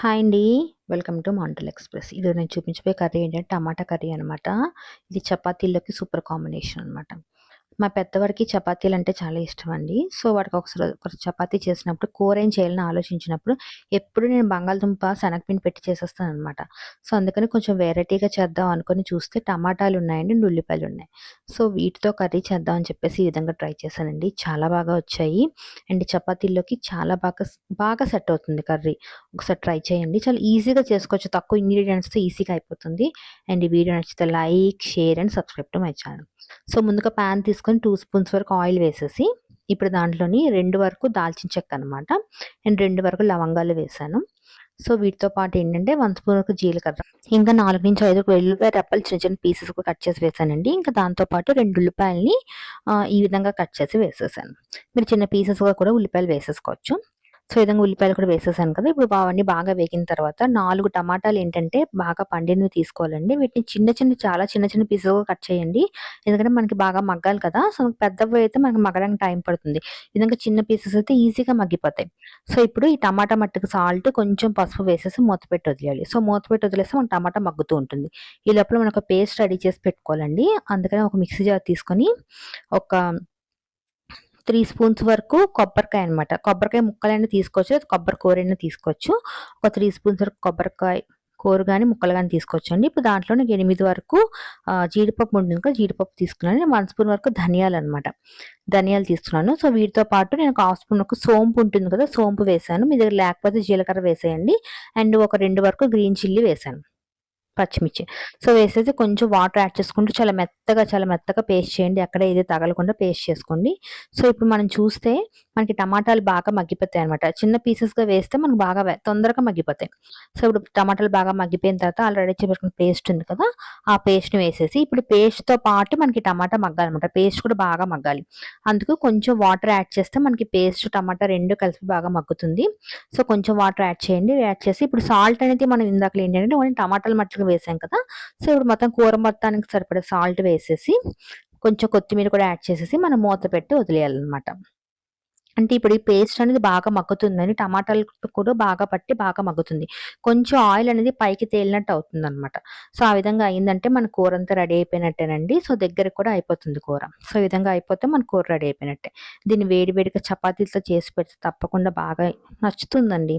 Hi అండి. Welcome to మాంటల్ express. ఇది నేను చూపించబోయే కర్రీ ఏంటంటే టమాటా కర్రీ అనమాట ఇది చపాతీల్లోకి సూపర్ కాంబినేషన్ అనమాట మా పెద్దవాడికి చపాతీలు అంటే చాలా ఇష్టం అండి సో వాడికి ఒకసారి ఒక చపాతీ చేసినప్పుడు కూర ఏం చేయాలని ఆలోచించినప్పుడు ఎప్పుడు నేను బంగాళదుంప శనగపిండి పెట్టి చేసేస్తాను అనమాట సో అందుకని కొంచెం వెరైటీగా చేద్దాం అనుకుని చూస్తే టమాటాలు ఉన్నాయండి ఉల్లిపాయలు ఉన్నాయి సో వీటితో కర్రీ చేద్దాం అని చెప్పేసి ఈ విధంగా ట్రై చేశానండి. చాలా బాగా వచ్చాయి. అండ్ చపాతీల్లోకి చాలా బాగా బాగా సెట్ అవుతుంది కర్రీ. ఒకసారి ట్రై చేయండి. చాలా ఈజీగా చేసుకోవచ్చు. తక్కువ ఇంగ్రీడియంట్స్తో ఈజీగా అయిపోతుంది. అండ్ ఈ వీడియో నచ్చితే like share and subscribe to my channel. So ముందుగా ప్యాన్ తీసుకొని టూ స్పూన్స్ వరకు ఆయిల్ వేసేసి ఇప్పుడు దాంట్లోని రెండు వరకు దాల్చిన చెక్క అనమాట నేను రెండు వరకు లవంగాలు వేసాను. సో వీటితో పాటు ఏంటంటే వన్ స్పూన్ వరకు జీలకర్ర. ఇంకా నాలుగు నుంచి ఐదు వెల్లుల్లిపాయ రెప్పలు చిన్న చిన్న పీసెస్ కట్ చేసి వేసానండి. ఇంకా దాంతోపాటు రెండు ఉల్లిపాయలని ఈ విధంగా కట్ చేసి వేసేసాను. మీరు చిన్న పీసెస్గా కూడా ఉల్లిపాయలు వేసేసుకోవచ్చు. సో విధంగా ఉల్లిపాయలు కూడా వేసేసాను కదా. ఇప్పుడు అవన్నీ బాగా వేగిన తర్వాత నాలుగు టమాటాలు ఏంటంటే బాగా పండినవి తీసుకోవాలండి. వీటిని చిన్న చిన్న చాలా చిన్న చిన్న పీసెస్గా కట్ చేయండి. ఎందుకంటే మనకి బాగా మగ్గాలి కదా. సో పెద్దవి అయితే మనకి మగ్గడానికి టైం పడుతుంది. విధంగా చిన్న పీసెస్ అయితే ఈజీగా మగ్గిపోతాయి. సో ఇప్పుడు ఈ టమాటా మట్టుకు సాల్ట్ కొంచెం పసుపు వేసేసి మూత పెట్టి వదిలేయాలి. సో మూత పెట్టి వదిలేస్తే మనకి టమాటా మగ్గుతూ ఉంటుంది. ఈ లోపల మనకు పేస్ట్ రెడీ చేసి పెట్టుకోవాలండి. అందుకని ఒక మిక్సీ జార్ తీసుకొని ఒక త్రీ స్పూన్స్ వరకు కొబ్బరికాయ అనమాట కొబ్బరికాయ ముక్కలైనా తీసుకోవచ్చు కొబ్బరి కూరైనా తీసుకోవచ్చు. ఒక త్రీ స్పూన్స్ వరకు కొబ్బరికాయ కూర కానీ ముక్కలు కానీ తీసుకోవచ్చు అండి ఇప్పుడు దాంట్లో నాకు ఎనిమిది వరకు జీడిపప్పు ఉంటుంది కదా జీడిపప్పు తీసుకున్నాను. వన్ స్పూన్ వరకు ధనియాలు అనమాట ధనియాలు తీసుకున్నాను. సో వీటితో పాటు నేను ఒక హాఫ్ స్పూన్ వరకు సోంపు ఉంటుంది కదా సోంపు వేసాను. మీ దగ్గర లేకపోతే జీలకర్ర వేసేయండి. అండ్ ఒక రెండు వరకు గ్రీన్ చిల్లీ వేసాను. పచ్చిమిర్చి. సో వేసేసి కొంచెం వాటర్ యాడ్ చేసుకుంటూ చాలా మెత్తగా చాలా మెత్తగా పేస్ట్ చేయండి. అక్కడ ఏది తగలకుండా పేస్ట్ చేసుకోండి. సో ఇప్పుడు మనం చూస్తే మనకి టమాటాలు బాగా మగ్గిపోతాయి అనమాట చిన్న పీసెస్గా వేస్తే మనకు బాగా తొందరగా మగ్గిపోతాయి. సో ఇప్పుడు టమాటాలు బాగా మగ్గిపోయిన తర్వాత ఆల్రెడీ చేసుకున్న పేస్ట్ ఉంది కదా ఆ పేస్ట్ని వేసేసి ఇప్పుడు పేస్ట్తో పాటు మనకి టమాటా మగ్గాలన్నమాట. పేస్ట్ కూడా బాగా మగ్గాలి. అందుకు కొంచెం వాటర్ యాడ్ చేస్తే మనకి పేస్ట్ టమాటా రెండు కలిపి బాగా మగ్గుతుంది. సో కొంచెం వాటర్ యాడ్ చేయండి. యాడ్ చేసి ఇప్పుడు సాల్ట్ అనేది మనం ఇందాక ఏంటంటే ఓన్లీ టమాటాలు మట్టుకు వేసాం కదా సో ఇప్పుడు మొత్తం కూర మొత్తానికి సరిపడే సాల్ట్ వేసేసి కొంచెం కొత్తిమీర కూడా యాడ్ చేసేసి మనం మూత పెట్టి వదిలేయాలన్నమాట. అంటే ఇప్పుడు ఈ పేస్ట్ అనేది బాగా మగ్గుతుందని టమాటాలు కూడా బాగా పట్టి బాగా మగ్గుతుంది. కొంచెం ఆయిల్ అనేది పైకి తేలినట్టు అవుతుంది అనమాట సో ఆ విధంగా అయిందంటే మన కూర అంతా రెడీ అయిపోయినట్టేనండి. సో దగ్గర కూడా అయిపోతుంది కూర. సో ఈ విధంగా అయిపోతే మన కూర రెడీ అయిపోయినట్టే. దీన్ని వేడి వేడిగా చపాతీలతో చేసి పెడితే తప్పకుండా బాగా నచ్చుతుందండి.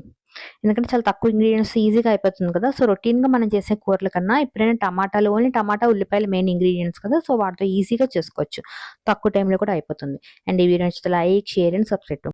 ఎందుకంటే చాలా తక్కువ ఇంగ్రీడియంట్స్ ఈజీగా అయిపోతుంది కదా. సో రొటీన్గా మనం చేసే కూరల కన్నా ఎప్పుడైనా టమాటాలు ఓన్లీ టమాటా ఉల్లిపాయలు మెయిన్ ఇంగ్రీడియంట్స్ కదా. సో వాటితో ఈజీగా చేసుకోవచ్చు. తక్కువ టైంలో కూడా అయిపోతుంది. అండ్ ఈ వీడియో నచ్చితే లైక్ షేర్ అండ్ సబ్స్క్రైబ్